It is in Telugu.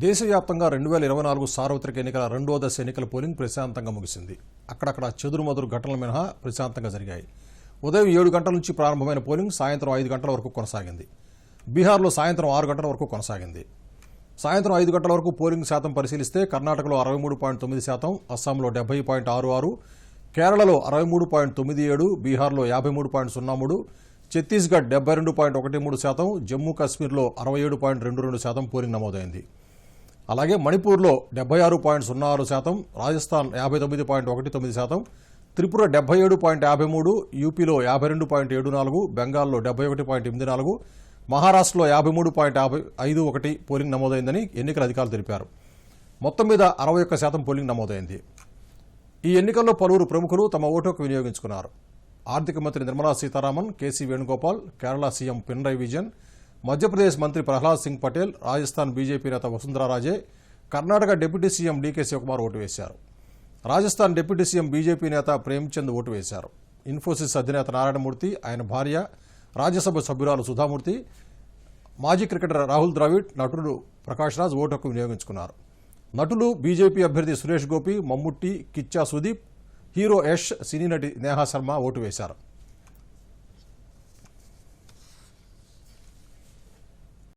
దేశవ్యాప్తంగా రెండు వేల ఇరవై నాలుగు సార్వత్రిక ఎన్నికల రెండో దశ ఎన్నికల పోలింగ్ ప్రశాంతంగా ముగిసింది. అక్కడక్కడ చెదురుమదురు ఘటనలు మినహా ప్రశాంతంగా జరిగాయి. ఉదయం ఏడు గంటల నుంచి ప్రారంభమైన పోలింగ్ సాయంత్రం ఐదు గంటల వరకు కొనసాగింది. బీహార్లో సాయంత్రం ఆరు గంటల వరకు కొనసాగింది. సాయంత్రం ఐదు గంటల వరకు పోలింగ్ శాతం పరిశీలిస్తే కర్ణాటకలో అరవై మూడు పాయింట్ తొమ్మిది శాతం అస్సాంలో డెబ్బై పాయింట్ ఆరు ఆరు కేరళలో అరవై మూడు పాయింట్ తొమ్మిది ఏడు బీహార్లో యాభై మూడు పాయింట్ సున్నా మూడు ఛత్తీస్గఢ్ డెబ్బై రెండు పాయింట్ ఒకటి మూడు శాతం జమ్మూ కాశ్మీర్లో అరవై ఏడు పాయింట్ రెండు రెండు శాతం పోలింగ్ నమోదైంది. అలాగే మణిపూర్లో డెబ్బై ఆరు పాయింట్ సున్నా ఆరు శాతం రాజస్థాన్ యాభై తొమ్మిది పాయింట్ ఒకటి తొమ్మిది శాతం త్రిపుర డెబ్బై ఏడు పాయింట్ యాభై మూడు యూపీలో యాభై రెండు పాయింట్ ఏడు నాలుగు బెంగాల్లో డెబ్బై ఒకటి పాయింట్ ఎనిమిది నాలుగు మహారాష్ట్రలో యాభై మూడు పాయింట్ యాభై ఐదు ఒకటి పోలింగ్ నమోదైందని ఎన్నికల అధికారులు తెలిపారు. మొత్తం మీద అరవై ఒక్క శాతం పోలింగ్ నమోదైంది. ఈ ఎన్నికల్లో పలువురు ప్రముఖులు తమ ఓటుకు వినియోగించుకున్నారు. ఆర్థిక మంత్రి నిర్మలా సీతారామన్ కేసీ వేణుగోపాల్ కేరళ సీఎం పినరై విజయన్ మధ్యప్రదేశ్ మంత్రి ప్రహ్లాద్ సింగ్ పటేల్ రాజస్థాన్ బీజేపీ నేత Vasundhara Raje Karnataka deputy CM DK Shivakumar vote వేశారు. రాజస్థాన్ డిప్యూటీ సీఎం బీజేపీ నేత ప్రేమ్చంద్ ఓటు వేశారు. ఇన్ఫోసిస్ అధినేత నారాయణమూర్తి ఆయన భార్య రాజ్యసభ సభ్యురాలు సుధామూర్తి మాజీ క్రికెటర్ రాహుల్ ద్రావిడ్ నటుడు ప్రకాష్ రాజ్ ఓటు వినియోగించుకున్నారు. నటులు బీజేపీ అభ్యర్థి సురేష్ గోపి మమ్ముట్టి కిచ్చా సుదీప్ హీరో యష్ సినీ నటి నేహా శర్మ ఓటు వేశారు.